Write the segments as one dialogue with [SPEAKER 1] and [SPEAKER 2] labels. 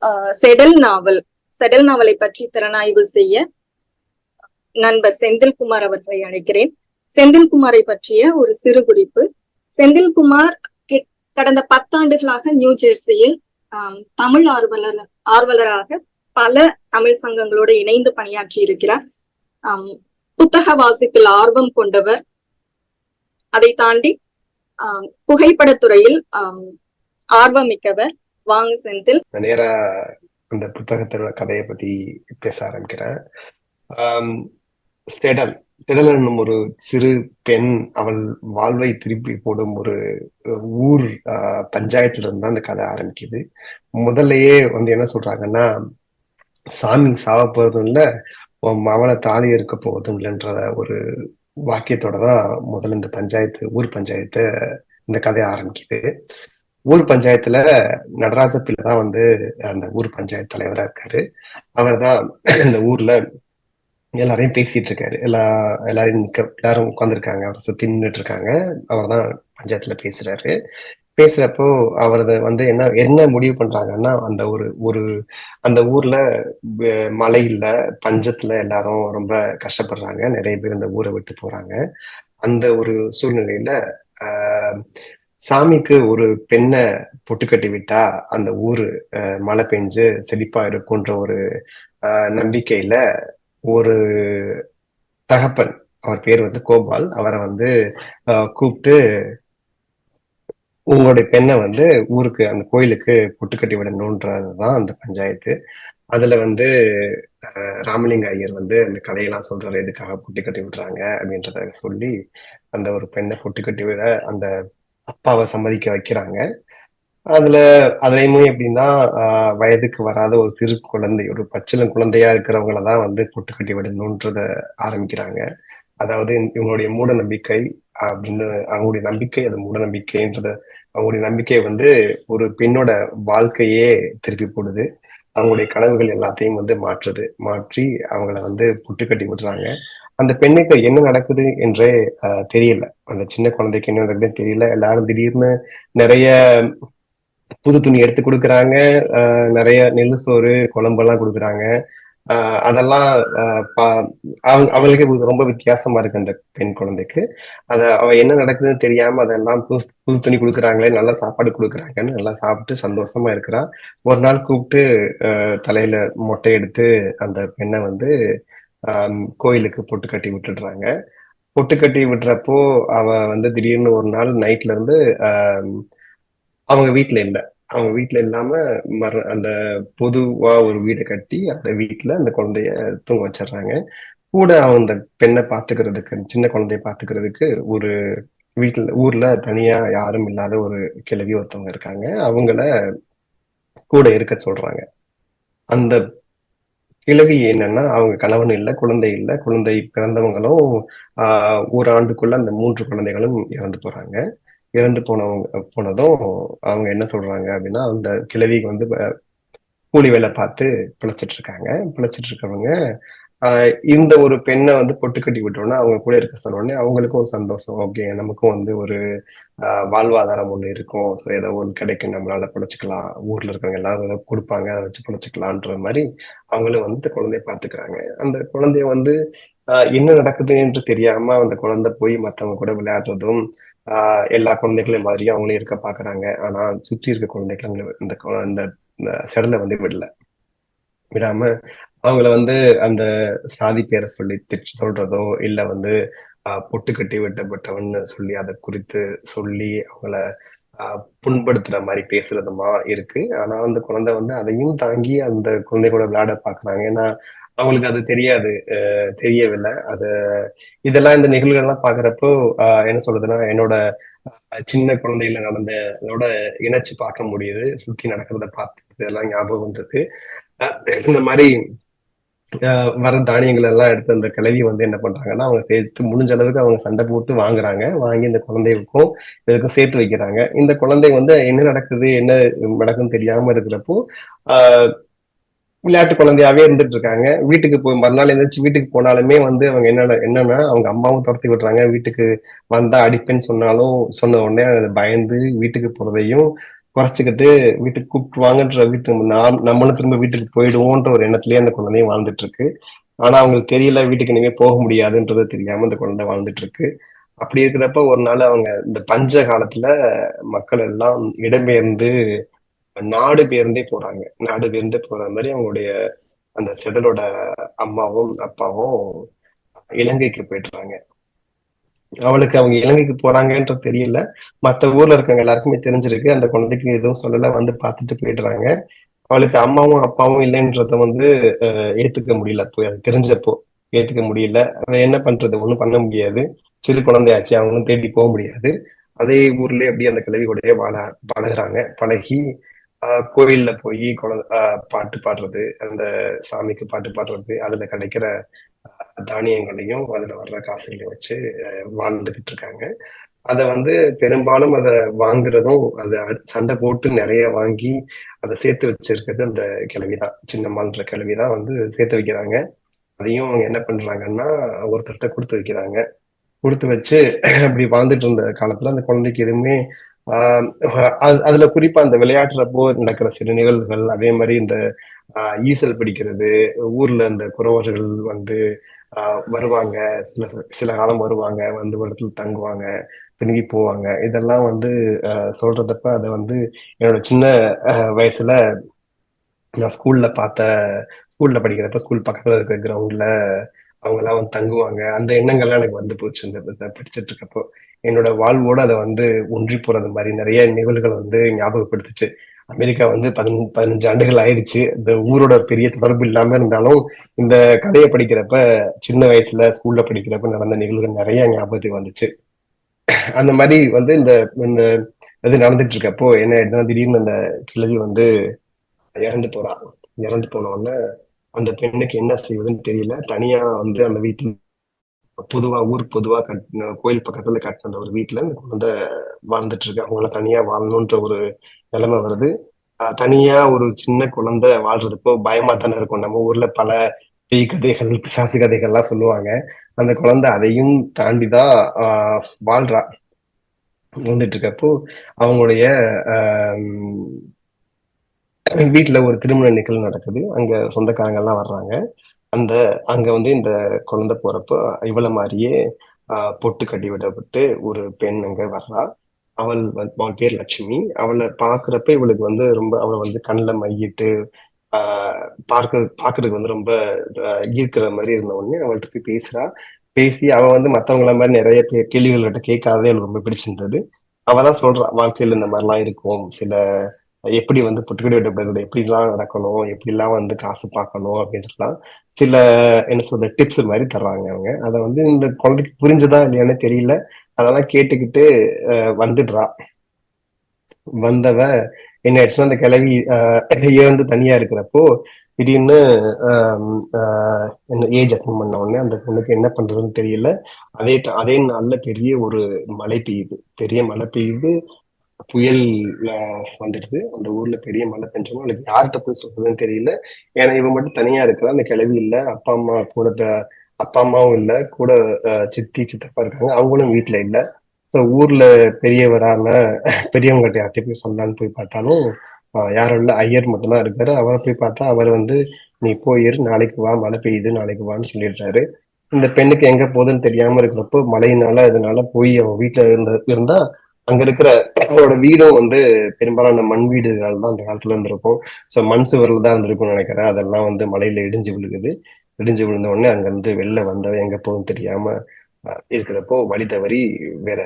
[SPEAKER 1] ஆஹ் செடல் நாவல். செடல் நாவலை பற்றி திறனாய்வு செய்ய நண்பர் செந்தில்குமார் அவர்களை அழைக்கிறேன். செந்தில்குமாரை பற்றிய ஒரு சிறு குறிப்பு. செந்தில்குமார் கிட்- கடந்த பத்தாண்டுகளாக நியூ ஜெர்சியில் தமிழ் ஆர்வலர் ஆர்வலராக பல தமிழ் சங்கங்களோடு இணைந்து பணியாற்றி இருக்கிறார். புத்தக வாசிப்பில் ஆர்வம் கொண்டவர். அதை தாண்டி புகைப்படத்துறையில் ஆர்வமிக்கவர். வாங்க செந்தில்.
[SPEAKER 2] நேரா அந்த புத்தகத்தோட கதையை பத்தி பேச ஆரம்பிக்கிறேன். செடல். செடல் என்னும் ஒரு சிறு பெண் அவள் வாழ்வை திருப்பி போடும் ஒரு ஊர் ஆஹ், பஞ்சாயத்துல இருந்து அந்த கதை ஆரம்பிக்குது. முதல்லயே வந்து என்ன சொல்றாங்கன்னா சாமி சாவ போறதும் இல்ல உன் மவளை தாலி இருக்க போவதும் இல்லைன்றத ஒரு வாக்கியத்தோட தான் முதல்ல இந்த பஞ்சாயத்து ஊர் பஞ்சாயத்து இந்த கதையை ஆரம்பிக்குது. ஊர் பஞ்சாயத்துல நடராஜ பிள்ளை தான் வந்து அந்த ஊர் பஞ்சாயத்து தலைவரா இருக்காரு. அவர் தான் இந்த ஊர்ல எல்லாரையும் பேசிட்டு இருக்காரு. எல்லா எல்லாரையும் நிக்க எல்லாரும் உட்காந்துருக்காங்க அவரை சுத்தி நின்றுட்டு இருக்காங்க. அவர் தான் பஞ்சாயத்துல பேசுறாரு. பேசுறப்போ அவரது வந்து என்ன என்ன முடிவு பண்றாங்கன்னா அந்த ஒரு ஒரு அந்த ஊர்ல வ- பஞ்சத்துல எல்லாரும் ரொம்ப கஷ்டப்படுறாங்க. நிறைய பேர் அந்த ஊரை விட்டு போறாங்க. அந்த ஒரு சூழ்நிலையில ஆஹ் சாமிக்கு ஒரு பெண்ணை பொட்டு கட்டி விட்டா அந்த ஊரு மழை பெஞ்சு செழிப்பா இருக்குன்ற ஒரு நம்பிக்கையில ஒரு தகப்பன் அவர் பேர் வந்து கோபால் அவரை வந்து கூப்பிட்டு உங்களுடைய பெண்ணை வந்து ஊருக்கு அந்த கோயிலுக்கு பொட்டு கட்டி விடணுன்றதுதான் அந்த பஞ்சாயத்து. அதுல வந்து ராமலிங்க ஐயர் வந்து அந்த கதையெல்லாம் சொல்றாரு எதுக்காக பொட்டு கட்டி விடுறாங்க அப்படின்றத சொல்லி அந்த ஒரு பெண்ணை பொட்டு கட்டி விட அந்த அப்பாவை சம்மதிக்க வைக்கிறாங்க. அதுல அதுலயுமே எப்படின்னா ஆஹ் வயதுக்கு வராத ஒரு சிறு குழந்தை ஒரு பச்சிலம் குழந்தையா இருக்கிறவங்கள தான் வந்து பொட்டு கட்டி விடணுன்றத ஆரம்பிக்கிறாங்க. அதாவது இவங்களுடைய மூட நம்பிக்கை அப்படின்னு அவங்களுடைய நம்பிக்கை அது மூட நம்பிக்கைன்றத அவங்களுடைய நம்பிக்கை வந்து ஒரு பெண்ணோட வாழ்க்கையே திருப்பி போடுது. அவங்களுடைய கனவுகள் எல்லாத்தையும் வந்து மாற்றுது. மாற்றி அவங்கள வந்து புட்டு கட்டி விடுறாங்க. அந்த பெண்ணுக்கு என்ன நடக்குது என்றே ஆஹ், தெரியல. அந்த சின்ன குழந்தைக்கு என்ன நடக்குதுன்னு தெரியல. எல்லாரும் திடீர்னு நிறைய புது துணி எடுத்து கொடுக்குறாங்க. ஆஹ், நிறைய நெல் சோறு குழம்பெல்லாம் கொடுக்குறாங்க. ஆஹ், அதெல்லாம் பா- அவங்க அவளுக்கு ரொம்ப வித்தியாசமா இருக்கு அந்த பெண் குழந்தைக்கு. அத அவ என்ன நடக்குதுன்னு தெரியாம அதெல்லாம் புது புது துணி கொடுக்குறாங்களே நல்லா சாப்பாடு கொடுக்குறாங்கன்னு நல்லா சாப்பிட்டு சந்தோஷமா இருக்கிறா. ஒரு நாள் கூப்பிட்டு தலையில மொட்டை எடுத்து அந்த பெண்ணை வந்து கோயிலுக்கு பொட்டு கட்டி விட்டுடுறாங்க. பொட்டு கட்டி விடுறப்போ அவ வந்து திடீர்னு ஒரு நாள் நைட்ல இருந்து ஆஹ், அவங்க வீட்டுல இல்ல. அவங்க வீட்டுல இல்லாம மர அந்த பொதுவா ஒரு வீடை கட்டி அந்த வீட்டுல அந்த குழந்தைய தூங்க வச்சிடுறாங்க. கூட அவன் அந்த பெண்ணை பாத்துக்கிறதுக்கு சின்ன குழந்தைய பாத்துக்கிறதுக்கு ஒரு வீட்டுல ஊர்ல தனியா யாரும் இல்லாத ஒரு கிழவி ஒருத்தவங்க இருக்காங்க. அவங்கள கூட இருக்க சொல்றாங்க. அந்த கிழவி என்னன்னா அவங்க கணவன் இல்ல குழந்தை இல்ல குழந்தை பிறந்தவங்களும் ஆஹ் ஒரு ஆண்டுக்குள்ள அந்த மூன்று குழந்தைகளும் இறந்து போறாங்க. இறந்து போனவங்க போனதும் அவங்க என்ன சொல்றாங்க அப்படின்னா அந்த கிழவிக்கு வந்து கூலி வேலை பார்த்து பிழைச்சிட்டு இருக்காங்க. பிழைச்சிட்டு இருக்கவங்க இந்த ஒரு பெண்ணை வந்து பொட்டு கட்டி விட்டோம்னா அவங்க கூட இருக்க சொன்ன உடனே அவங்களுக்கும் ஒரு சந்தோஷம். ஓகே நமக்கும் வந்து ஒரு வாழ்வாதாரம் ஒண்ணு இருக்கும். ஸோ ஏதோ ஒன்று கிடைக்கும். நம்மளால பிழைச்சிக்கலாம் ஊர்ல இருக்கிறவங்க எல்லாரும் ஏதோ கொடுப்பாங்க. அதை வச்சு பிழைச்சிக்கலான்ற மாதிரி அவங்களும் வந்து இந்த குழந்தைய பாத்துக்கிறாங்க அந்த குழந்தைய வந்து ஆஹ் என்ன நடக்குது என்று தெரியாம அந்த குழந்தை போய் மத்தவங்க கூட விளையாடுறதும் ஆஹ் எல்லா குழந்தைகளையும் மாதிரியும் அவங்களும் இருக்க பாக்குறாங்க ஆனா சுற்றி இருக்க குழந்தைகள் இந்த அந்த இந்த செடலை வந்து விடல. விடாம அவங்கள வந்து அந்த சாதி பேரை சொல்லி திட்டு சொல்றதோ இல்ல வந்து பொட்டு கட்டி வெட்டப்பட்டவன் சொல்லி அதை குறித்து சொல்லி அவங்கள ஆஹ் புண்படுத்துற மாதிரி பேசுறதுமா இருக்கு. ஆனா அந்த குழந்தை வந்து அதையும் தாங்கி அந்த குழந்தை கூட விளையாட பாக்குறாங்க. ஏன்னா அவங்களுக்கு அது தெரியாது. தெரியவில்லை. அது இதெல்லாம் இந்த நிகழ்வுகள்லாம் பாக்குறப்போ ஆஹ் என்ன சொல்றதுன்னா என்னோட ஆஹ் சின்ன குழந்தையில நடந்த அதோட இணைச்சு பார்க்க முடியுது. சுத்தி நடக்கிறத பார்த்து இதெல்லாம் ஞாபகம் வந்தது. இந்த மாதிரி வர தானியங்கள் எல்லாம் எடுத்து அந்த கிளவி வந்து என்ன பண்றாங்கன்னா அவங்க சேர்த்து முடிஞ்ச அளவுக்கு அவங்க சண்டை போட்டு வாங்குறாங்க. வாங்கி இந்த குழந்தைக்கும் இதுக்கும் சேர்த்து வைக்கிறாங்க. இந்த குழந்தை வந்து என்ன நடக்குது என்ன நடக்கும் தெரியாம இருக்கிறப்போ ஆஹ் விளையாட்டு குழந்தையாவே இருந்துட்டு இருக்காங்க. வீட்டுக்கு போய் மறுநாள் எந்திரிச்சு வீட்டுக்கு போனாலுமே வந்து அவங்க என்ன என்னன்னா அவங்க அம்மாவும் துரத்தி விடுறாங்க வீட்டுக்கு வந்தா அடிப்பேன்னு சொன்னாலும் சொன்ன உடனே பயந்து வீட்டுக்கு போறதையும் குறைச்சிக்கிட்டு வீட்டுக்கு கூப்பிட்டு வாங்கன்ற வீட்டுக்கு நாம் நம்மளும் திரும்ப வீட்டுக்கு போயிடுவோன்ற ஒரு எண்ணத்திலேயே அந்த குழந்தையும் வாழ்ந்துட்டு இருக்கு ஆனா அவங்களுக்கு தெரியல வீட்டுக்கு இனிமே போக முடியாதுன்றது தெரியாம அந்த குழந்தை வாழ்ந்துட்டு இருக்கு அப்படி இருக்கிறப்ப ஒரு நாள் அவங்க இந்த பஞ்ச காலத்துல மக்கள் எல்லாம் இடம்பெயர்ந்து நாடு பெயர்ந்தே போறாங்க. நாடு பெயர்ந்தே போற மாதிரி அவங்களுடைய அந்த செடலோட அம்மாவும் அப்பாவும் இலங்கைக்கு போயிடுறாங்க அவளுக்கு அவங்க இலங்கைக்கு போறாங்கன்றது தெரியல. மத்த ஊர்ல இருக்கவங்க எல்லாருக்குமே தெரிஞ்சிருக்கு. அந்த குழந்தைக்கு எதுவும் சொல்லல. வந்து பார்த்துட்டு போயிடுறாங்க. அவளுக்கு அம்மாவும் அப்பாவும் இல்லைன்றத வந்து ஏத்துக்க முடியல. போய் அது தெரிஞ்சப்போ ஏத்துக்க முடியல. அவ என்ன பண்றது? ஒண்ணும் பண்ண முடியாது. சிறு குழந்தையாச்சு. அவங்களும் தேடி போக முடியாது. அதே ஊர்லயே அப்படியே அந்த கல்வி கூடயே வாழ பழகுறாங்க. பழகி ஆஹ், கோயில்ல போய் குழந்தை பாட்டு பாடுறது. அந்த சாமிக்கு பாட்டு பாடுறது. அதுல கிடைக்கிற தானியங்களையும் அதுல வர்ற காசுகளையும் வச்சு வாழ்ந்துகிட்டு இருக்காங்க. அதை வந்து பெரும்பாலும் அதை வாங்குறதும் அதை சண்டை போட்டு நிறைய வாங்கி அதை சேர்த்து வச்சிருக்கிறது அந்த கிழவிதான். சின்னம்மான்ற கிழவிதான் வந்து சேர்த்து வைக்கிறாங்க. அதையும் அவங்க என்ன பண்றாங்கன்னா ஒருத்தர்கிட்ட கொடுத்து வைக்கிறாங்க. கொடுத்து வச்சு அப்படி வாழ்ந்துட்டு இருந்த காலத்துல அந்த குழந்தைக்கு எதுவுமே ஆஹ் அது- அதுல குறிப்பா அந்த விளையாடுறப்போ நடக்கிற சில நிகழ்வுகள் அதே மாதிரி இந்த ஆஹ் ஈசல் பிடிக்கிறது ஊர்ல இந்த குறவர்கள் வந்து வருவாங்க. சில சில காலம் வருவாங்க. வந்து ஒரு இடத்துல தங்குவாங்க. திரும்பி போவாங்க. இதெல்லாம் வந்து ஆஹ் சொல்றதப்ப அதை வந்து என்னோட சின்ன வயசுல நான் ஸ்கூல்ல பார்த்த ஸ்கூல்ல படிக்கிறப்ப ஸ்கூல் பக்கத்துல இருக்க கிரவுண்ட்ல அவங்க எல்லாம் வந்து தங்குவாங்க. அந்த எண்ணங்கள்லாம் எனக்கு வந்து போச்சு. இந்த படிச்சுட்டு இருக்கப்போ. என்னோட வாழ்வோட அதை வந்து ஒன்றி போறது மாதிரி நிறைய நிகழ்வுகள் வந்து ஞாபகப்படுத்துச்சு. அமெரிக்கா வந்து பதினஞ்சு பதினஞ்சு ஆண்டுகள் ஆயிடுச்சு. இந்த ஊரோட பெரிய தொடர்பு இல்லாம இருந்தாலும் இந்த கதையை படிக்கிறப்ப சின்ன வயசுல ஸ்கூல்ல படிக்கிறப்ப நடந்த நிகழ்வுகள் நிறைய ஞாபகத்துக்கு வந்துச்சு. அந்த மாதிரி வந்து இந்த இந்த இது நடந்துட்டு இருக்கப்போ என்ன ஆயிடுதுன்னா திடீர்னு அந்த கிழவி வந்து இறந்து போறா. இறந்து போன உடனே அந்த பெண்ணுக்கு என்ன செய்வதுன்னு தெரியல. தனியா வந்து அந்த வீட்டுல பொதுவா ஊர் பொதுவா கட்டின கோயில் பக்கத்துல கட்டின அந்த ஒரு வீட்டுல இந்த குழந்தை வாழ்ந்துட்டு இருக்கு அவங்கள தனியா வாழணுன்ற ஒரு நிலைமை வருது. ஆஹ் தனியா ஒரு சின்ன குழந்தை வாழ்றதுக்கோ பயமா தானே இருக்கும். நம்ம ஊர்ல பல பேய் கதைகள் பிசாசு கதைகள்லாம் சொல்லுவாங்க. அந்த குழந்தை அதையும் தாண்டிதான் ஆஹ் வாழ்றா. வந்துட்டு இருக்கப்போ அவங்களுடைய ஆஹ் வீட்டுல ஒரு திருமண நிகழ்வு நடக்குது. அங்க சொந்தக்காரங்க எல்லாம் வர்றாங்க. அந்த அங்க வந்து இந்த குழந்தை போறப்போ இவளை மாதிரியே ஆஹ் பொட்டு கட்டி விடப்பட்டு ஒரு பெண் அங்க வர்றா. அவள் அவள் பேர் லட்சுமி. அவளை பாக்குறப்ப இவளுக்கு வந்து ரொம்ப அவளை வந்து கண்ணில் மையிட்டு ஆஹ் பார்க்க பாக்குறதுக்கு வந்து ரொம்ப ஈர்க்கிற மாதிரி இருந்த உடனே அவள்கிட்ட போய் பேசுறா. பேசி அவ வந்து மத்தவங்கள மாதிரி நிறைய கேள்விகள்கிட்ட கேட்காததே எனக்கு ரொம்ப பிடிச்சிருந்தது. அவ தான் சொல்றா வாழ்க்கையில இந்த மாதிரிலாம் இருக்கும். சில எப்படி வந்து புட்டுக்கடி விடப்படுறது எப்படிலாம் நடக்கணும்? எப்படிலாம் வந்து காசு பார்க்கணும்? அப்படின்றதுலாம். சில என்ன சொல்ற டிப்ஸ் மாதிரி தர்றாங்க அவங்க. அதை வந்து இந்த குழந்தைக்கு புரிஞ்சுதா இல்லையான்னு தெரியல. அதெல்லாம் கேட்டுக்கிட்டு அஹ், வந்துடுறா. வந்தவ என்ன ஆயிடுச்சுன்னா அந்த கிழவி ஆஹ், இறந்து தனியா இருக்கிறப்போ திடீர்னு ஆஹ், ஆஹ், என்ன ஏஜ் அட்டன் பண்ண உடனே அந்த பொண்ணுக்கு என்ன பண்றதுன்னு தெரியல. அதே அதே நாள்ல பெரிய ஒரு மழை பெய்யுது. பெரிய மழை பெய்யுது. புயல் வந்துடுது. அந்த ஊர்ல பெரிய மழை பெஞ்சோம் அவளுக்கு யார்கிட்ட போய் சொல்றதுன்னு தெரியல. ஏன்னா இவன் மட்டும் தனியா இருக்கிறா அந்த கிழவி இல்ல. அப்பா அம்மா கூட அப்பா அம்மாவும் இல்ல. கூட சித்தி சித்தப்பா இருக்காங்க. அவங்களும் வீட்டுல இல்ல. ஸோ ஊர்ல பெரியவரான பெரியவங்ககிட்ட யார்கிட்ட போய் சொல்லலான்னு போய் பார்த்தாலும் யாரும் இல்ல. ஐயர் மட்டும்தான் இருக்காரு. அவரை போய் பார்த்தா அவர் வந்து நீ போயிரு நாளைக்கு வா. மழை பெய்யுது. நாளைக்கு வான்னு சொல்லிடுறாரு. இந்த பெண்ணுக்கு எங்க போகுதுன்னு தெரியாம இருக்கிறப்போ மழையினால இதனால போய் அவன் வீட்டுல இருந்த இருந்தா அங்க இருக்கிற அவங்களோட வீடும் வந்து பெரும்பாலான மண் வீடுகள் தான் அந்த காலத்துல இருந்திருக்கும். ஸோ மண் சுவரில் தான் இருந்திருக்கும்னு நினைக்கிறேன். அதெல்லாம் வந்து மலையில இடிஞ்சு விழுகுது. இடிஞ்சு விழுந்த உடனே அங்க இருந்து வெளில வந்தவன் எங்க போகும் தெரியாம இருக்கிறப்போ வழி தவறி வேற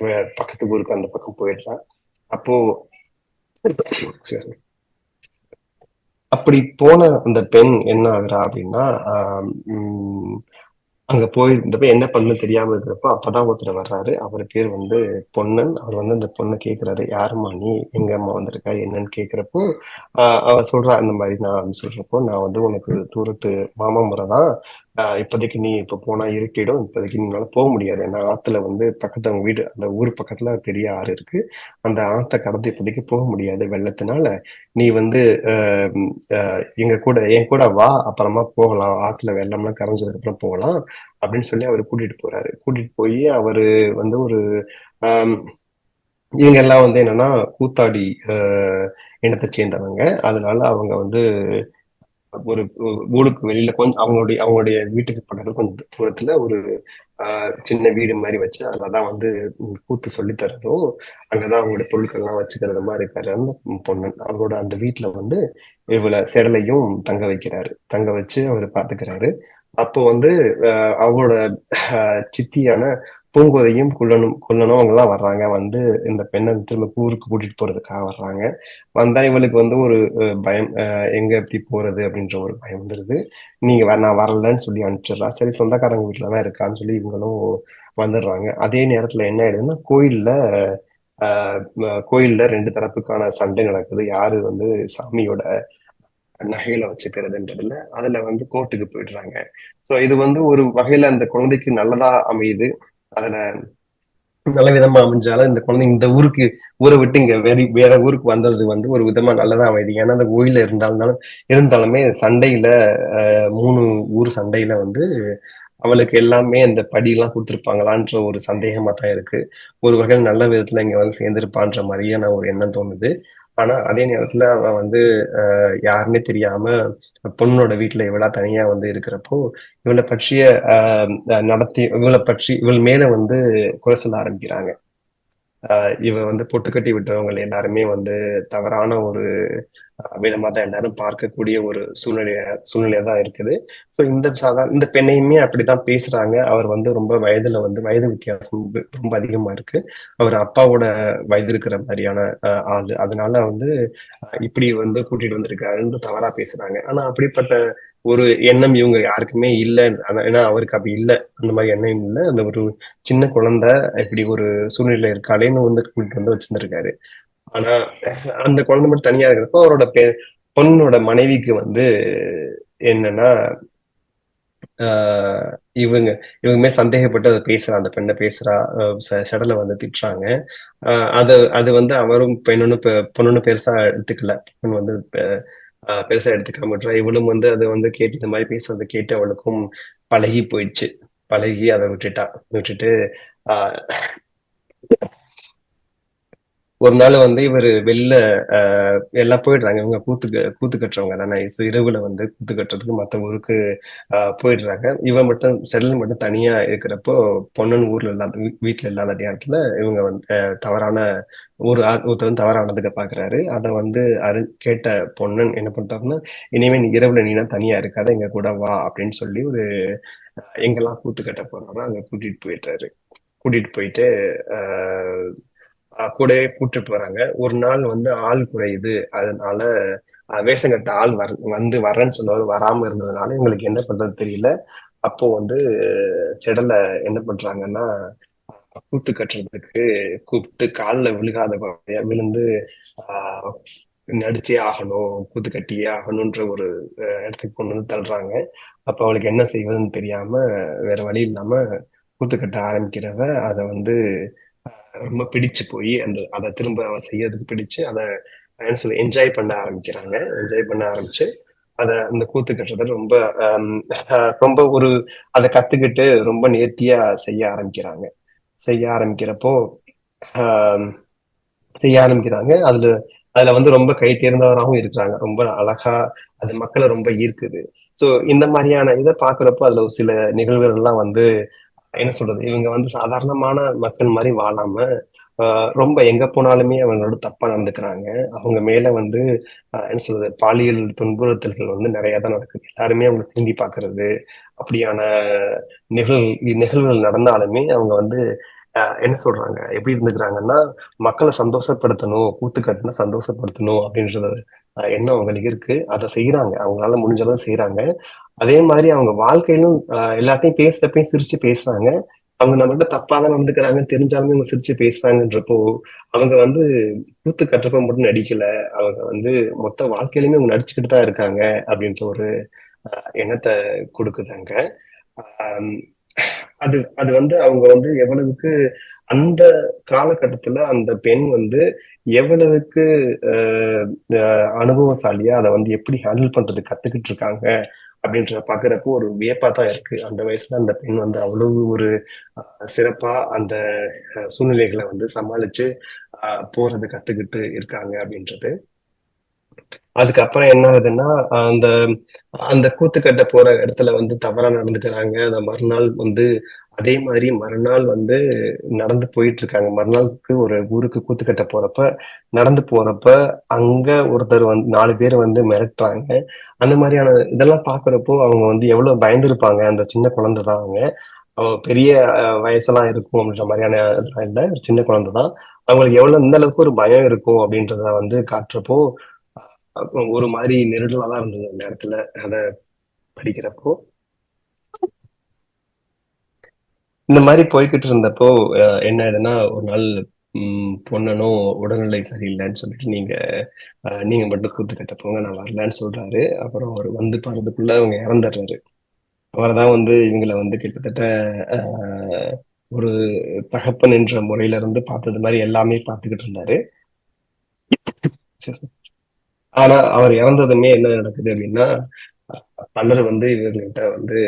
[SPEAKER 2] வேற பக்கத்து ஊருக்கு அந்த பக்கம் போயிடுறான். அப்போ அப்படி போன அந்த பெண் என்ன ஆகுறா அப்படின்னா ஆஹ் உம் அங்க போயிருந்தப்ப என்ன பண்ணு தெரியாம இருக்கிறப்ப அப்பதான் ஒருத்தர் வர்றாரு. அவர் பேர் வந்து பொன்னன். அவர் வந்து அந்த பொண்ணை கேக்குறாரு. யாரும்மா நீ? எங்க அம்மா வந்திருக்கா? என்னன்னு கேக்குறப்போ ஆஹ் அவ சொல்றா இந்த மாதிரி நான் சொல்றப்போ நான் வந்து உனக்கு தூரத்து மாமா முறை தான் இப்போதைக்கு நீ இப்ப போனா இருட்டிடும் இப்போதைக்கு நீனால போக முடியாது. ஏன்னா ஆத்துல வந்து பக்கத்து அவங்க வீடு அந்த ஊர் பக்கத்துல பெரிய ஆறு இருக்கு. அந்த ஆத்தை கடந்து இப்போதைக்கு போக முடியாது வெள்ளத்தினால. நீ வந்து ஆஹ் எங்க கூட என் கூட வா அப்புறமா போகலாம். ஆத்துல வெள்ளம்லாம் கரைஞ்சதுக்கு அப்புறம் போகலாம் அப்படின்னு சொல்லி அவர் கூட்டிட்டு போறாரு. கூட்டிட்டு போய் அவரு வந்து ஒரு இவங்க எல்லாம் வந்து என்னன்னா கூத்தாடி ஆஹ் இனத்தை சேர்ந்தவங்க. அதனால அவங்க வந்து ஒரு ஊருக்கு வெளியில கொஞ்சம் அவங்களுடைய அவங்களுடைய வீட்டுக்கு பக்கத்துல கொஞ்சம் தூரத்துல ஒரு ஆஹ் சின்ன வீடு மாதிரி வச்சு அதுலதான் வந்து கூத்து சொல்லி தரதும் அங்கதான் அவங்களுடைய பொருட்கள் எல்லாம் வச்சுக்கிறது மாதிரி இருக்காரு. அந்த பொண்ணு அவரோட அந்த வீட்டுல வந்து இவ்வளவு செடலையும் தங்க வைக்கிறாரு. தங்க வச்சு அவர் பாத்துக்கிறாரு. அப்போ வந்து அவரோட சித்தியான பூங்கோதையும் குள்ளனும் குள்ளனும் அவங்கெல்லாம் வர்றாங்க. வந்து இந்த பெண்ணை திரும்ப ஊருக்கு கூட்டிட்டு போறதுக்காக வர்றாங்க. வந்தா இவளுக்கு வந்து ஒரு பயம் எங்க எப்படி போறது அப்படின்ற ஒரு பயம் வந்துருது. நீங்க வர- நான் வரலன்னு சொல்லி அனுப்பிச்சிடுறா. சரி சொந்தக்காரங்க வீட்டுல தான் இருக்கான்னு சொல்லி இவங்களும் வந்துடுறாங்க. அதே நேரத்துல என்ன ஆயிடுதுன்னா கோயில்ல ஆஹ் கோயில்ல ரெண்டு தரப்புக்கான சண்டை நடக்குது. யாரு வந்து சாமியோட நகையில வச்சுக்கிறதுன்றதுல அதுல வந்து கோர்ட்டுக்கு போயிடுறாங்க. சோ இது வந்து ஒரு வகையில அந்த குழந்தைக்கு நல்லதா அமையுது. அதுல நல்ல விதமா அமைஞ்சாலும் இந்த குழந்தை இந்த ஊருக்கு ஊரை விட்டு இங்க வேற வேற ஊருக்கு வந்தது வந்து ஒரு விதமா நல்லதா அமைதி ஏன்னா அந்த கோயில இருந்தாலும் இருந்தாலுமே சண்டையில ஆஹ் மூணு ஊர் சண்டையில வந்து அவளுக்கு எல்லாமே அந்த படியெல்லாம் கொடுத்துருப்பாங்களான்ற ஒரு சந்தேகமா தான் இருக்கு. ஒரு வகையில் நல்ல விதத்துல இங்க வந்து சேர்ந்திருப்பான்ற மாதிரியான ஒரு எண்ணம் தோணுது. ஆனா அதே நேரத்துல அவன் வந்து அஹ் யாருன்னே தெரியாம பொண்ணோட வீட்டுல இவளா தனியா வந்து இருக்கிறப்போ இவளை பற்றிய ஆஹ் நடத்தி இவளை பற்றி இவள் மேல வந்து குறை சொல்ல ஆரம்பிக்கிறாங்க. ஆஹ் இவ வந்து பொட்டுக்கட்டி விட்டவங்க எல்லாருமே வந்து தவறான ஒரு விதமா தான் எல்லாரும் பார்க்கக்கூடிய ஒரு சூழ்நிலைய சூழ்நிலையா தான் இருக்குது. ஸோ இந்த சாதாரண இந்த பெண்ணையுமே அப்படிதான் பேசுறாங்க. அவர் வந்து ரொம்ப வயதுல வந்து வயது வித்தியாசம் ரொம்ப- ரொம்ப அதிகமா இருக்கு. அவர் அப்பாவோட வயது இருக்கிற மாதிரியான ஆஹ் அதனால வந்து இப்படி வந்து கூட்டிட்டு வந்திருக்காருன்னு தவறா பேசுறாங்க. ஆனா அப்படிப்பட்ட ஒரு எண்ணம் இவங்க யாருக்குமே இல்லை. ஏன்னா அவருக்கு அப்படி இல்லை. அந்த மாதிரி எண்ணம் இல்லை. அந்த ஒரு சின்ன குழந்தை இப்படி ஒரு சூழ்நிலை இருக்காளேன்னு வந்து கூட்டிட்டு வந்து வச்சிருந்திருக்காரு. ஆனா அந்த குழந்தை மட்டும் தனியா இருக்கிறப்போ அவரோட பெ பொண்ணோட மனைவிக்கு வந்து என்னன்னா ஆஹ் இவங்க இவங்கமே சந்தேகப்பட்டு அதை பேசுறா அந்த பெண்ணை பேசுறா ச- செடலை வந்து திட்டுறாங்க. ஆஹ் அது அது வந்து அவரும் பெண்ணுன்னு பொண்ணுன்னு பெருசா எடுத்துக்கல. பெண் வந்து பெ- பெருசா எடுத்துக்காம விட்டுறா. இவளும் வந்து அதை வந்து கேட்டு இந்த மாதிரி பேசுறதை கேட்டு அவளுக்கும் பழகி போயிடுச்சு. பழகி அதை விட்டுட்டா. விட்டுட்டு ஆஹ் ஒரு நாள் வந்து இவர் வெளில எல்லாம் போயிடுறாங்க. இவங்க கூத்து கூத்து கட்டுறவங்க தானே. ஸோ இரவுல வந்து கூத்து கட்டுறதுக்கு மத்த ஊருக்கு ஆஹ் போயிடுறாங்க. இவன் மட்டும் செல்ல மட்டும் தனியா இருக்கிறப்போ பொண்ணன் ஊர்ல இல்லாத வீ- வீட்டுல இல்லாத நேரத்துல இவங்க வந்து தவறான ஒரு ஒருத்தர் வந்து தவறானதுக்கு பாக்குறாரு. அதை வந்து அரு கேட்ட பொண்ணன் என்ன பண்றாருன்னா இனிமே நீ இரவுல நீனா தனியா இருக்காத எங்க கூட வா அப்படின்னு சொல்லி ஒரு எங்கெல்லாம் கூத்து கட்ட போறாரோ அங்க கூட்டிட்டு போயிட்டாரு கூட்டிட்டு போயிட்டு ஆஹ் கூடவே கூட்டிட்டு போறாங்க ஒரு நாள் வந்து ஆள் குறையுது. அதனால வேஷங்கட்ட ஆள் வர வந்து வரேன்னு சொன்னவர் வராம இருந்ததுனால எங்களுக்கு என்ன பண்றது தெரியல. அப்போ வந்து செடலை என்ன பண்றாங்கன்னா கூத்து கட்டுறதுக்கு கூப்பிட்டு காலில் விழுகாத குழந்தைய விழுந்து ஆஹ் நடிச்சே ஆகணும் கூத்து கட்டியே ஆகணும்ன்ற ஒரு இடத்துக்கு கொண்டு வந்து தள்ளுறாங்க. அப்ப அவளுக்கு என்ன செய்வதுன்னு தெரியாம வேற வழி இல்லாம கூத்து கட்ட ஆரம்பிக்கிறவ அதை வந்து ரொம்ப பிடிச்சு போய் அந்த அதை திரும்ப அவ செய்யறதுக்கு பிடிச்சு அதை என்ன சொல்ல என்ஜாய் பண்ண ஆரம்பிக்கிறாங்க. என்ஜாய் பண்ண ஆரம்பிச்சு அத அந்த கூத்து கட்டுறத ரொம்ப ஆஹ், ரொம்ப ஒரு அதை கத்துக்கிட்டு ரொம்ப நேர்த்தியா செய்ய ஆரம்பிக்கிறாங்க. செய்ய ஆரம்பிக்கிறப்போ செய்ய ஆரம்பிக்கிறாங்க. அதுல அதுல வந்து ரொம்ப கை தேர்ந்தவராகவும் இருக்கிறாங்க. ரொம்ப அழகா அது மக்களை ரொம்ப ஈர்க்குது. சோ இந்த மாதிரியான இதை பாக்குறப்போ அதுல ஒரு சில நிகழ்வுகள் எல்லாம் வந்து என்ன சொல்றது? இவங்க வந்து சாதாரணமான மக்கள் மாதிரி வாழாம ஆஹ் ரொம்ப எங்க போனாலுமே அவங்களோட தப்பா நடந்துக்கிறாங்க. அவங்க மேல வந்து என்ன சொல்றது? பாலியல் துன்புறுத்தல்கள் வந்து நிறைய தான் நடக்குது. எல்லாருமே அவங்க தீண்டி பாக்குறது அப்படியான நிகழ் நிகழ்வுகள் நடந்தாலுமே அவங்க வந்து ஆஹ் என்ன சொல்றாங்க? எப்படி இருந்துக்கிறாங்கன்னா மக்களை சந்தோஷப்படுத்தணும் கூத்து கட்டினா சந்தோஷப்படுத்தணும் அப்படின்றது எண்ணம் அவங்களுக்கு இருக்கு. அதை செய்யறாங்க அவங்களால முடிஞ்சதை செய்யறாங்க அதே மாதிரி அவங்க வாழ்க்கையிலும் எல்லாத்தையும் பேசுறப்பையும் சிரிச்சு பேசுறாங்க. அவங்க நம்மகிட்ட தப்பா தான் நடந்துக்கிறாங்கன்னு தெரிஞ்சாலுமே அவங்க சிரிச்சு பேசுறாங்கன்றப்போ அவங்க வந்து கூத்து கட்டுறப்ப மட்டும் நடிக்கல. அவங்க வந்து மொத்த வாழ்க்கையிலுமே அவங்க நடிச்சுக்கிட்டு தான் இருக்காங்க அப்படின்ற ஒரு எண்ணத்தை கொடுக்குதாங்க. ஆஹ் அது அது வந்து அவங்க வந்து எவ்வளவுக்கு அந்த காலகட்டத்துல அந்த பெண் வந்து எவ்வளவுக்கு ஆஹ் அனுபவசாலியா அதை வந்து எப்படி ஹேண்டில் பண்றது கத்துக்கிட்டு இருக்காங்க அப்படின்றத பாக்குறப்போ ஒரு வியப்பா தான் இருக்கு. அந்த வயசுல அந்த பெண் வந்து அவ்வளவு ஒரு சிறப்பா அந்த சூழ்நிலைகளை வந்து சமாளிச்சு போறது கத்துக்கிட்டு இருக்காங்க அப்படின்றது. அதுக்கப்புறம் என்ன ஆகுதுன்னா அந்த அந்த கூத்துக்கட்ட போற இடத்துல வந்து தவறா நடந்துக்கிறாங்க. அந்த மறுநாள் வந்து அதே மாதிரி மறுநாள் வந்து நடந்து போயிட்டு இருக்காங்க மறுநாளுக்கு ஒரு ஊருக்கு கூத்துக்கட்ட போறப்ப நடந்து போறப்ப அங்க ஒருத்தர் வந்து நாலு பேர் வந்து மிரட்டுறாங்க. அந்த மாதிரியான இதெல்லாம் பாக்குறப்போ அவங்க வந்து எவ்வளவு பயந்துருப்பாங்க. அந்த சின்ன குழந்தை தான் அவங்க. பெரிய வயசெல்லாம் இருக்கும் அப்படின்ற மாதிரியான இதெல்லாம் இல்லை. ஒரு சின்ன குழந்தை தான். அவங்களுக்கு எவ்வளவு இந்த அளவுக்கு ஒரு பயம் இருக்கும் அப்படின்றத வந்து காட்டுறப்போ ஒரு மாதிரி நெருடலா தான் இருந்தது அந்த இடத்துல அதை படிக்கிறப்போ. இந்த மாதிரி போய்கிட்டு இருந்தப்போ என்ன ஆகுதுன்னா ஒரு நாள் பொண்ணனும் உடல்நிலை சரியில்லைன்னு சொல்லிட்டு நீங்க நீங்க மட்டும் கூத்து கட்ட போங்க நான் வரலன்னு சொல்றாரு. அப்புறம் அவர் வந்து பாருறதுக்குள்ள அவங்க இறந்துடுறாரு. அவர் தான் வந்து இவங்களை வந்து கிட்டத்தட்ட ஒரு தகப்பன் என்ற முறையில இருந்து பார்த்தது மாதிரி எல்லாமே பார்த்துக்கிட்டு இருந்தாரு. ஆனா அவர் இறந்ததுமே என்ன நடக்குது அப்படின்னா பலர் வந்து இவர்கிட்ட வந்து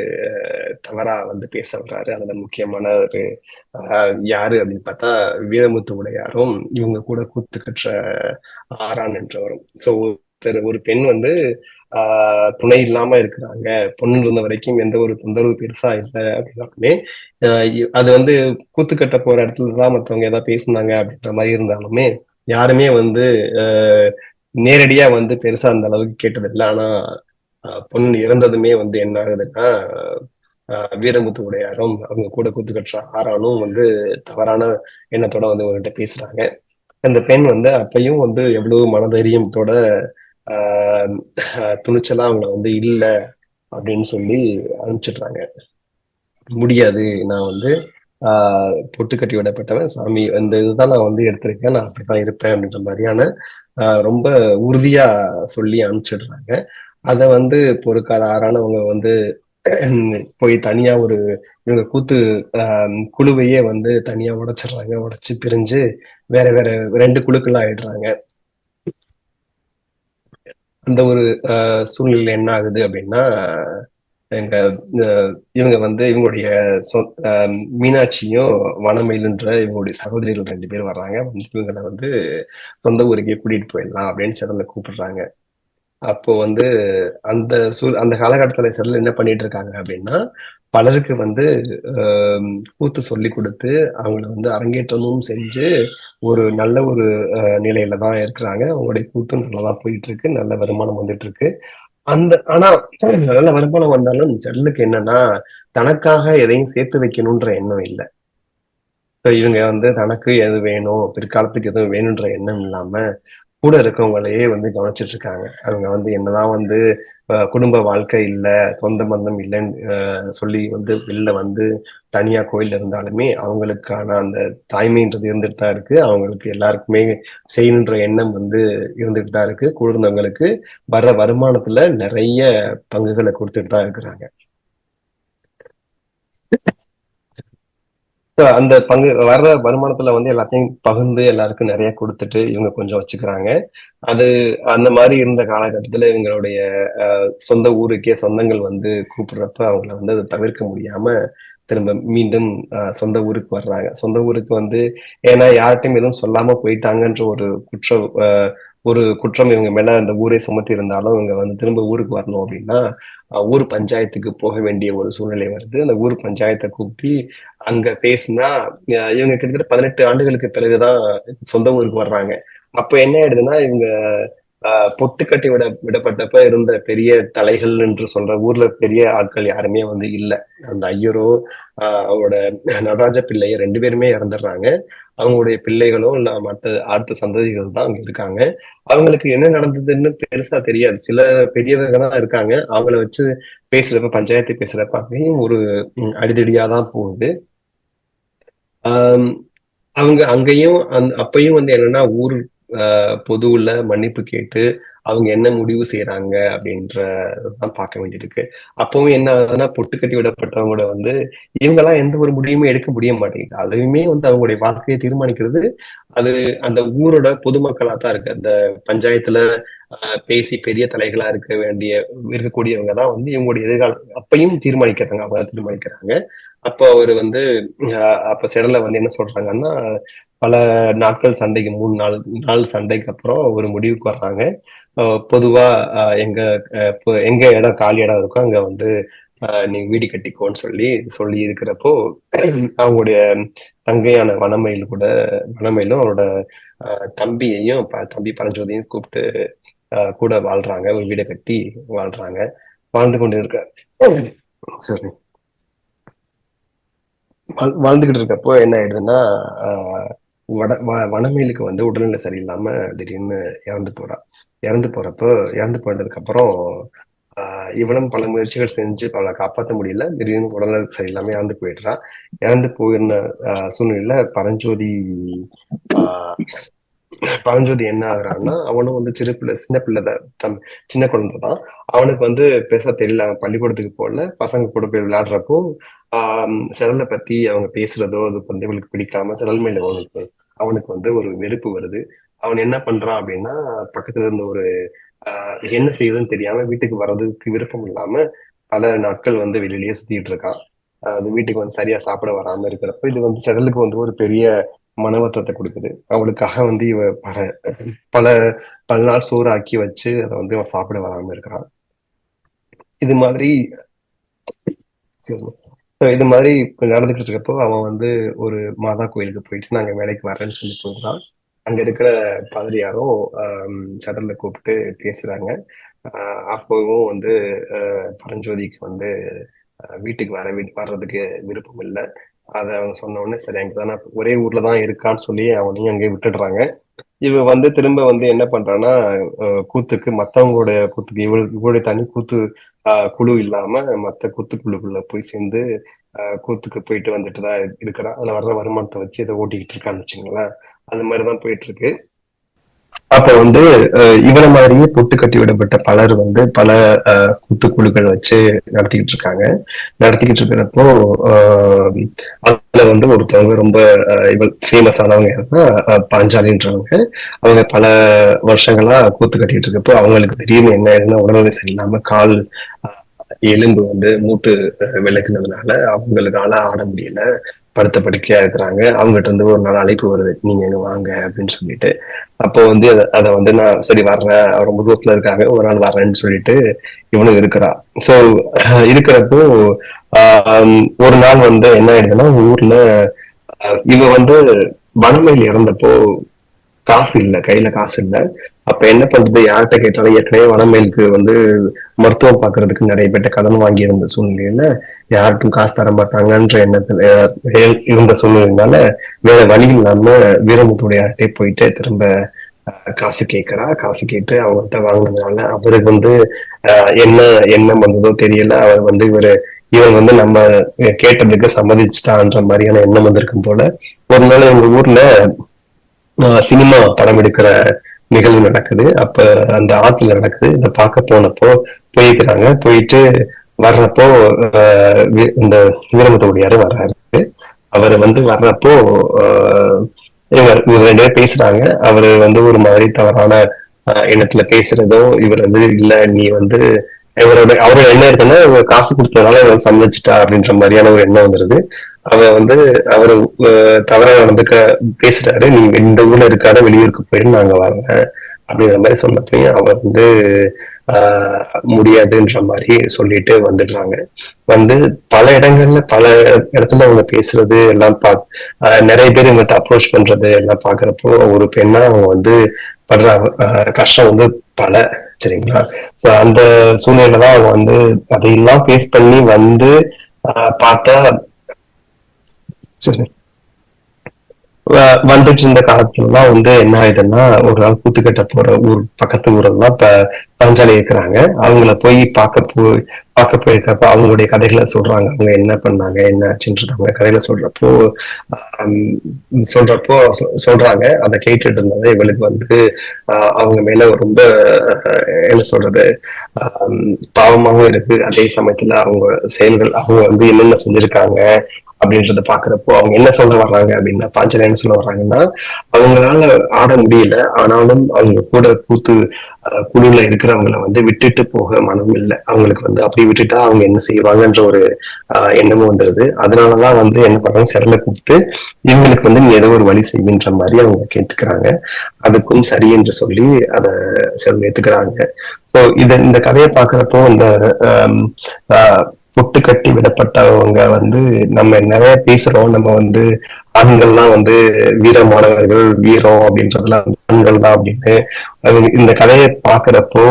[SPEAKER 2] தவறா வந்து பேச வர்றாரு அதுல முக்கியமான ஒரு யாரு அப்படின்னு பார்த்தா வீரமுத்து உடையாரும் இவங்க கூட கூத்து கற்ற ஆரான் என்றவரும். சோ ஒருத்தர் ஒரு பெண் வந்து ஆஹ் துணை இல்லாம இருக்கிறாங்க. பொண்ணு இருந்த வரைக்கும் எந்த ஒரு தொந்தரவு பெருசா இல்லை அப்படின்னாலுமே ஆஹ் அது வந்து கூத்து கட்ட போற இடத்துல தான் மத்தவங்க ஏதாவது பேசுனாங்க அப்படின்ற மாதிரி இருந்தாலுமே யாருமே வந்து ஆஹ் நேரடியா வந்து பெருசா அந்த அளவுக்கு கேட்டதில்லை. ஆனா பொண்ணு இறந்ததுமே வந்து என்ன ஆகுதுன்னா ஆஹ் வீரமுத்து உடையாரும் அவங்க கூட கூத்து கட்டுற ஆரானும் வந்து தவறான எண்ணத்தோட வந்து உங்ககிட்ட பேசுறாங்க. அந்த பெண் வந்து அப்பயும் வந்து எவ்வளவு மனதைரியத்தோட ஆஹ் துணிச்சலா அவங்கள வந்து இல்ல அப்படின்னு சொல்லி அனுப்பிச்சிடுறாங்க. முடியாது. நான் வந்து ஆஹ் பொட்டு கட்டி விடப்பட்டவன் சாமி அந்த இதுதான் நான் வந்து எடுத்திருக்கேன் நான் அப்படித்தான் இருப்பேன் அப்படின்ற மாதிரியான ஆஹ் ரொம்ப உறுதியா சொல்லி அனுப்பிச்சிடுறாங்க. அதை வந்து பொறுக்காத ஆறானவங்க வந்து போய் தனியா ஒரு இவங்க கூத்து ஆஹ் குழுவையே வந்து தனியா உடைச்சிடுறாங்க உடைச்சு பிரிஞ்சு வேற வேற ரெண்டு குழுக்கள் ஆயிடுறாங்க. அந்த ஒரு ஆஹ் சூழ்நிலை என்ன ஆகுது அப்படின்னா எங்க இவங்க வந்து இவங்களுடைய ஆஹ் மீனாட்சியும் வனமயிலுன்ற இவங்களுடைய சகோதரிகள் ரெண்டு பேர் வர்றாங்க. வந்து இவங்களை வந்து சொந்த ஊருக்கே கூட்டிட்டு போயிடலாம் அப்படின்னு சிறந்த கூப்பிடுறாங்க. அப்போ வந்து அந்த சூழ் அந்த காலகட்டத்துல செடல் என்ன பண்ணிட்டு இருக்காங்க அப்படின்னா பலருக்கு வந்து ஆஹ் கூத்து சொல்லி கொடுத்து அவங்கள வந்து அரங்கேற்றமும் செஞ்சு ஒரு நல்ல ஒரு நிலையில தான் இருக்கிறாங்க. அவங்களுடைய கூத்தும் நல்லா தான் போயிட்டு இருக்கு நல்ல வருமானம் வந்துட்டு இருக்கு அந்த ஆனா நல்ல வருமானம் வந்தாலும் செல்லுக்கு என்னன்னா தனக்காக எதையும் சேர்த்து வைக்கணும்ன்ற எண்ணம் இல்லை. இவங்க வந்து தனக்கு எது வேணும் பிற்காலத்துக்கு எதுவும் வேணும்ன்ற எண்ணம் இல்லாம கூட இருக்கவங்களையே வந்து கவனிச்சிட்டு இருக்காங்க அவங்க வந்து என்னதான் வந்து குடும்ப வாழ்க்கை இல்லை சொந்த பந்தம் இல்லைன்னு அஹ், சொல்லி வந்து வெளில வந்து தனியா கோயில் இருந்தாலுமே அவங்களுக்கான அந்த தாய்மைன்றது இருந்துட்டு தான் இருக்கு. அவங்களுக்கு எல்லாருக்குமே செய்யணுன்ற எண்ணம் வந்து இருந்துட்டு தான் இருக்கு. குளிர்ந்தவங்களுக்கு வர்ற வருமானத்துல நிறைய பங்குகளை கொடுத்துட்டு தான் இருக்கிறாங்க. அந்த பங்கு வர்ற வருமானத்துல வந்து எல்லாத்தையும் பகிர்ந்து எல்லாருக்கும் நிறைய கொடுத்துட்டு இவங்க கொஞ்சம் வச்சுக்கிறாங்க. அது அந்த மாதிரி இருந்த காலகட்டத்துல இவங்களுடைய சொந்த ஊருக்கே சொந்தங்கள் வந்து கூப்பிடுறப்ப அவங்கள வந்து அதை தவிர்க்க முடியாம திரும்ப மீண்டும் சொந்த ஊருக்கு வர்றாங்க. சொந்த ஊருக்கு வந்து ஏன்னா யார்கிட்டயும் எதுவும் சொல்லாம போயிட்டாங்கன்ற ஒரு குற்ற அஹ், ஒரு குற்றம் இவங்க மேல அந்த ஊரை சுமத்தி இருந்தாலும் இவங்க வந்து திரும்ப ஊருக்கு வரணும் அப்படின்னா ஊர் பஞ்சாயத்துக்கு போக வேண்டிய ஒரு சூழ்நிலை வருது. அந்த ஊர் பஞ்சாயத்தை கூப்பிட்டு அங்க பேசினா அஹ் இவங்க கிட்டத்தட்ட பதினெட்டு ஆண்டுகளுக்கு பிறகுதான் சொந்த ஊருக்கு வர்றாங்க. அப்ப என்ன ஆயிடுதுன்னா இவங்க ஆஹ் பொட்டு கட்டி விட விடப்பட்டப்ப இருந்த பெரிய தலைகள் என்று சொல்ற ஊர்ல பெரிய ஆட்கள் யாருமே வந்து இல்லை. அந்த ஐயரோ ஆஹ் அவரோட நடராஜ பிள்ளைய ரெண்டு பேருமே இறந்துடுறாங்க. அவங்களுடைய பிள்ளைகளும் இல்ல மற்ற அடுத்த சந்ததிகள் தான் அங்க இருக்காங்க. அவங்களுக்கு என்ன நடந்ததுன்னு பெருசா தெரியாது. சில பெரியவங்க தான் இருக்காங்க. அவங்கள வச்சு பேசுறப்ப பஞ்சாயத்து பேசுறப்ப அங்கேயும் ஒரு அடிதடியா தான் போகுது. ஆஹ் அவங்க அங்கேயும் அந் அப்பயும் வந்து என்னன்னா ஊர் ஆஹ், பொதுவுல மன்னிப்பு கேட்டு அவங்க என்ன முடிவு செய்யறாங்க அப்படின்றதான் பார்க்க வேண்டியிருக்கு. அப்பவும் என்ன ஆகுதுன்னா பொட்டு கட்டி விடப்பட்டவங்களோட வந்து இவங்கெல்லாம் எந்த ஒரு முடிவுமே எடுக்க முடிய மாட்டேங்குது. அதுவுமே வந்து அவங்களுடைய வாழ்க்கையை தீர்மானிக்கிறது அது அந்த ஊரோட பொதுமக்களா தான் இருக்கு. அந்த பஞ்சாயத்துல ஆஹ், பேசி பெரிய தலைகளா இருக்க வேண்டிய இருக்கக்கூடியவங்க தான் வந்து இவங்களுடைய எதிர்காலம் அப்பயும் தீர்மானிக்கிறாங்க அவங்க தான் தீர்மானிக்கிறாங்க. அப்போ அவர் வந்து அப்ப செடல வந்து என்ன சொல்றாங்கன்னா பல நாட்கள் சண்டைக்கு மூணு நாள் நாள் சண்டைக்கு அப்புறம் ஒரு முடிவுக்கு வர்றாங்க. பொதுவா அஹ் எங்க இப்போ எங்க இடம் காலி இடம் இருக்கோ அங்க வந்து நீங்க வீடு கட்டிக்கோன்னு சொல்லி சொல்லி இருக்கிறப்போ அவங்களுடைய தங்கையான வனமயில் கூட வனமயிலும் அவரோட அஹ் தம்பியையும் ப- தம்பி பரஞ்சோதியும் கூப்பிட்டு அஹ் கூட வாழ்றாங்க. ஒரு வீடை கட்டி வாழ்றாங்க. வாழ்ந்து கொண்டு இருக்க சரி வாழ்- வாழ்ந்துகிட்டு இருக்கப்போ என்ன ஆயிடுதுன்னா ஆஹ் வட வ- வனமேலுக்கு வந்து உடல்நிலை சரியில்லாம திடீர்னு இறந்து போறா. இறந்து போறப்போ இறந்து போனதுக்கு அப்புறம் ஆஹ் இவனும் பல முயற்சிகள் செஞ்சு அவளை காப்பாற்ற முடியல. திடீர்னு உடல்நிலை சரியில்லாம இறந்து போயிடுறான் இறந்து போயிருந்த சூழ்நிலையில பரஞ்சோதி ஆஹ் பரஞ்சோதி என்ன ஆகுறான்னா அவனும் வந்து சிறு பிள்ளை சின்ன பிள்ளை தம் சின்ன குழந்தை தான். அவனுக்கு வந்து பேச தெரியல. அவன் பள்ளிக்கூடத்துக்கு போகல. பசங்க கூட போய் விளையாடுறப்போ ஆஹ் செடலை பத்தி அவங்க பேசுறதோ அது வந்து இவளுக்கு பிடிக்காம செடல் மேல அவனுக்கு அவனுக்கு வந்து ஒரு வெறுப்பு வருது. அவன் என்ன பண்றான் அப்படின்னா பக்கத்துல இருந்த ஒரு என்ன செய்யுதுன்னு தெரியாம வீட்டுக்கு வர்றதுக்கு விருப்பம் இல்லாம பல நாட்கள் வந்து வெளியிலேயே சுத்திட்டு இருக்கான். அது வீட்டுக்கு வந்து சரியா சாப்பிட வராம இருக்கிறப்ப இது வந்து செடலுக்கு வந்து ஒரு பெரிய மனவத்தத்தை கொடுக்குது. அவளுக்காக வந்து இவ பல பல பல நாள் சோறு ஆக்கி வச்சு அதை வந்து அவன் சாப்பிட வராம இருக்கிறான். இது மாதிரி இது மாதிரி இப்ப நடந்துகிட்டு இருக்கப்போ அவன் வந்து ஒரு மாதா கோயிலுக்கு போயிட்டு நாங்க வேலைக்கு வரேன்னு சொல்லி போயிருந்தான் அங்க இருக்கிற பாதிரியாரும் ஆஹ் சடல்ல கூப்பிட்டு பேசுறாங்க. அப்பவும் வந்து ஆஹ் பரஞ்சோதிக்கு வந்து வீட்டுக்கு வர வர்றதுக்கு விருப்பம் இல்லை. அதை அவங்க சொன்ன உடனே சரி அங்கதான் ஒரே ஊர்ல தான் இருக்கான்னு சொல்லி அவனையும் அங்கேயே விட்டுடுறாங்க. இவ வந்து திரும்ப வந்து என்ன பண்றான்னா கூத்துக்கு மத்தவங்களோட கூத்துக்கு இவள் இவளுடைய தனி கூத்து ஆஹ் குழு இல்லாம மத்த கூத்து குழுக்குள்ள போய் சேர்ந்து கூத்துக்கு போயிட்டு வந்துட்டு தான் இருக்கிறான் அதுல வர்ற வருமானத்தை வச்சு இதை ஓட்டிக்கிட்டு இருக்கான்னு வச்சுங்களேன் அந்த மாதிரிதான் போயிட்டு இருக்கு அப்ப வந்து அஹ் இவர மாதிரியே பொட்டு கட்டி விடப்பட்ட பலர் வந்து பல கூத்து குழுக்கள் வச்சு நடத்திக்கிட்டு இருக்காங்க. நடத்திக்கிட்டு இருக்கிறப்போ ஆஹ், அதுல வந்து ஒருத்தவங்க ரொம்ப அஹ், இவள் ஃபேமஸ் ஆனவங்க பாஞ்சாலின்றவங்க. அவங்க பல வருஷங்களா கூத்து கட்டிட்டு இருக்கப்போ அவங்களுக்கு திடீர்னு என்ன ஆயிருந்தா உடல்நிலை சரியில்லாம கால் எலும்பு வந்து மூட்டு விளக்குனதுனால அவங்களுக்கால ஆட முடியல. படுத்த படுக்கையா இருக்கிறாங்க. அவங்ககிட்ட இருந்து ஒரு நாள் அழைப்பு வருது. நீங்க இங்க வாங்க அப்படின்னு சொல்லிட்டு. அப்போ வந்து அதை வந்து நான் சரி வர்றேன். அவர் ரொம்ப தூரத்துல இருக்காங்க ஒரு நாள் வர்றேன்னு சொல்லிட்டு இவனும் இருக்கிறா. சோ இருக்கிறப்போ ஆஹ் ஒரு நாள் வந்து என்ன ஆயிடுதுன்னா ஊர்ல ஆஹ் இவ வந்து வனமையில் இறந்தப்போ காசு இல்ல கையில காசு இல்லை. அப்ப என்ன பண்றது? யார்கிட்ட கேட்டாலும் ஏற்கனவே வனமேலுக்கு வந்து மருத்துவம் பாக்குறதுக்கு நிறைய பேர்ட்ட கடன் வாங்கி இருந்த சூழ்நிலையில யாருக்கும் காசு தர மாட்டாங்கன்ற எண்ணத்துல இருந்த சூழ்நிலைனால வேற வழி இல்லாம வீரமுத்துடைய யார்கிட்டயே போயிட்டு திரும்ப காசு கேட்கறா. காசு கேட்டு அவங்கள்ட்ட வாங்கினதுனால அவருக்கு வந்து என்ன என்ன வந்ததோ தெரியல. அவர் வந்து இவரு இவன் வந்து நம்ம கேட்டதுக்கு சம்மதிச்சிட்டான்ற மாதிரியான எண்ணம் வந்திருக்கும் போல ஒரு நாள் எங்க ஊர்ல ஆஹ் சினிமா படம் எடுக்கிற நிகழ்வு நடக்குது. அப்ப அந்த ஆத்துல நடக்குது. இதை பார்க்க போனப்போ போயிருக்கிறாங்க. போயிட்டு வர்றப்போ இந்த வீரமுத்தோடியாரு வர்றாரு. அவர் வந்து வர்றப்போ ஆஹ் இவர் இவர் ரெண்டு பேரும் பேசுறாங்க. அவரு வந்து ஒரு மாதிரி தவறான ஆஹ் எண்ணத்துல பேசுறதோ இவர் வந்து இல்ல நீ வந்து இவரோட அவரோட எண்ணம் இருக்குன்னா இவங்க காசு கொடுத்ததுனால இவர் சம்மதிச்சிட்டா அப்படின்ற மாதிரியான ஒரு எண்ணம் வந்துருது. அவன் வந்து அவரு ஆஹ் தவறா நடந்துக்க பேசுறாரு நீ இந்த ஊர்ல இருக்காத வெளியூருக்கு போயிட்டு நாங்க வரேன் அப்படிங்கிற மாதிரி சொன்னப்பையும் அவர் வந்து ஆஹ் முடியாதுன்ற மாதிரி சொல்லிட்டு வந்துடுறாங்க. வந்து பல இடங்கள்ல பல இடத்துல அவங்க பேசுறது எல்லாம் பா நிறைய பேர் இவங்ககிட்ட அப்ரோச் பண்றது எல்லாம் பாக்குறப்போ ஒரு பெண்ணா அவங்க வந்து படுற கஷ்டம் வந்து பல சரிங்களா? சோ அந்த சூழ்நிலையில தான் அவங்க வந்து அதையெல்லாம் ஃபேஸ் பண்ணி வந்து ஆஹ் பார்த்தா சரி. வந்துட்டு இருந்த காலத்துலலாம் வந்து என்ன ஆயிடுதுன்னா ஒரு நாள் கூத்துக்கட்ட போற ஊர் பக்கத்து ஊரெல்லாம் இப்ப பஞ்சாலி இருக்கிறாங்க அவங்கள போய் பார்க்க போய் பார்க்க போயிருக்கப்ப அவங்களுடைய கதைகளை சொல்றாங்க. அவங்க என்ன பண்ணாங்க என்ன ஆச்சுன்றது அவங்க கதைகளை சொல்றப்போ சொல்றப்போ சொ- சொல்றாங்க. அதை கேட்டுட்டு இருந்தது இவளுக்கு வந்து ஆஹ், அவங்க மேல ரொம்ப என்ன சொல்றது பாவமாகவும் இருக்கு. அதே சமயத்துல அவங்க செயல்கள் அவங்க வந்து என்னென்ன செஞ்சிருக்காங்க அப்படின்றத பாக்குறப்போ அவங்க என்ன சொல்ல வர்றாங்க அப்படின்னா பாஞ்சல என்ன சொல்ல வர்றாங்கன்னா அவங்களால ஆட முடியல. ஆனாலும் அவங்க கூட கூத்து குழுல இருக்கிறவங்கள வந்து விட்டுட்டு போக மனம் இல்லை அவங்களுக்கு வந்து அப்படி கட்டி விட்டுட்டா அவங்க என்ன செய்வாங்கன்ற ஒரு ஆஹ் எண்ணமும் வந்துருது. அதனாலதான் வந்து என்ன பண்றாங்க? சிறல கூப்பிட்டு இவங்களுக்கு வந்து நீ ஏதோ ஒரு வழி செய்யுன்ற மாதிரி அவங்க கேட்டுக்கிறாங்க. அதுக்கும் சரி என்று சொல்லி அதை சிறல் ஏத்துக்கிறாங்க. ஸோ இத இந்த கதையை பாக்குறப்போ இந்த ஆம், ஆஹ், பொட்டு கட்டி விடப்பட்டவங்க வந்து நம்ம நிறைய பேசுறோம். நம்ம வந்து ஆண்கள்லாம் வந்து வீரமானவர்கள் வீரம் அப்படின்றதுலாம் ஆண்கள் தான் அப்படின்னு இந்த கதையை பாக்குறப்போ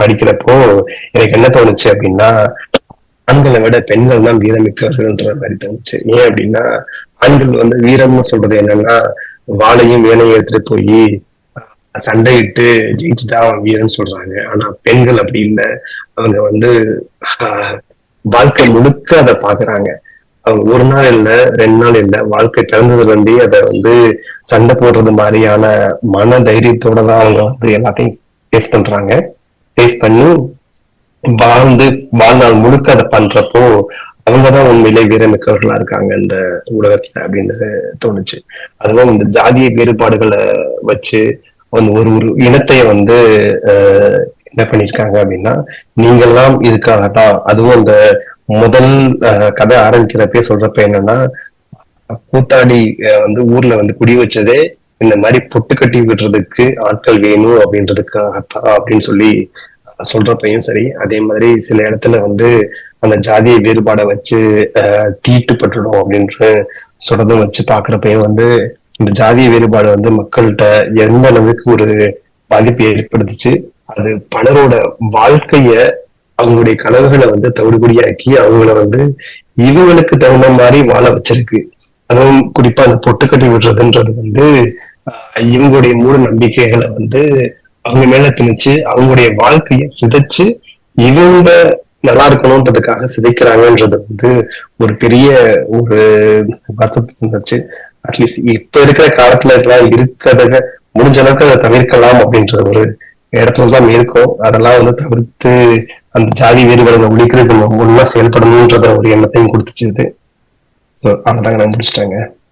[SPEAKER 2] படிக்கிறப்போ எனக்கு என்ன தோணுச்சு அப்படின்னா ஆண்களை விட பெண்கள் தான் வீரமிக்கவர்கள்ன்ற மாதிரி தோணுச்சு. ஏன் அப்படின்னா ஆண்கள் வந்து வீரம்னு சொல்றது என்னன்னா வாளையும் வேலையும் எடுத்துட்டு போய் சண்டையிட்டு ஜெயிச்சுட்டா அவன் வீரன் சொல்றாங்க. ஆனா பெண்கள் அப்படி இல்லை. அவங்க வந்து வாழ்க்கை முழுக்க அதை பாக்குறாங்க. அவங்க ஒரு நாள் இல்ல ரெண்டு நாள் இல்ல வாழ்க்கை பிறந்ததுல இருந்தே அதை வந்து சண்டை போடுறது மாதிரியான மன தைரியத்தோட தான் அவங்க வந்து எல்லாத்தையும் ஃபேஸ் பண்றாங்க. ஃபேஸ் பண்ணி வாழ்ந்து வாழ்நாள் முழுக்க அதை பண்றப்போ அவங்கதான் உண்மையிலே வீரமிக்கவர்களா இருக்காங்க இந்த உலகத்துல அப்படின்னு தோணுச்சு. அதுவும் இந்த ஜாதிய வேறுபாடுகளை வச்சு அந்த ஒரு ஒரு இனத்தை வந்து ஆஹ், என்ன பண்ணிருக்காங்க அப்படின்னா நீங்கெல்லாம் இதுக்காக தான் அதுவும் அந்த முதல் கதை ஆரம்பிக்கிறப்பே சொல்றப்ப என்னன்னா கூத்தாடி வந்து ஊர்ல வந்து குடி வச்சதே இந்த மாதிரி பொட்டு கட்டி விடுறதுக்கு ஆட்கள் வேணும் அப்படின்றதுக்காகத்தான் அப்படின்னு சொல்லி சொல்றப்பையும் சரி அதே மாதிரி சில இடத்துல வந்து அந்த ஜாதிய வேறுபாடை வச்சு தீட்டுப்பட்டுடும் அப்படின்ற சொல்றதும் வச்சு பாக்குறப்பையும் வந்து இந்த ஜாதிய வேறுபாடு வந்து மக்கள்கிட்ட எந்த அளவுக்கு ஒரு பாதிப்பை ஏற்படுத்துச்சு அது பலரோட வாழ்க்கைய அவங்களுடைய கனவுகளை வந்து தவிடுபடியாக்கி அவங்கள வந்து இவங்களுக்கு தகுந்த மாதிரி வாழ வச்சிருக்கு. அதுவும் குறிப்பா அந்த பொட்டுக்கட்டி விடுறதுன்றது வந்து இவங்களுடைய மூட நம்பிக்கைகளை வந்து அவங்க மேல திணிச்சு அவங்களுடைய வாழ்க்கைய சிதைச்சு இவங்க நல்லா இருக்கணும்ன்றதுக்காக சிதைக்கிறாங்கன்றது வந்து ஒரு பெரிய ஒரு வருத்தத்தை இருந்துச்சு அட்லீஸ்ட் இப்ப இருக்கிற காலத்துல இதெல்லாம் இருக்கிறத முடிஞ்ச அளவுக்கு அதை தவிர்க்கலாம் அப்படின்ற ஒரு இடத்துல தான் இருக்கும். அதெல்லாம் வந்து தவிர்த்து அந்த ஜாதி வேறுபாடுகளை ஒழிக்கிறது நம்ம ஒண்ணா செயல்படணும்ன்றத ஒரு எண்ணத்தையும் கொடுத்துச்சு இது. ஸோ நான் முடிச்சிட்டாங்க.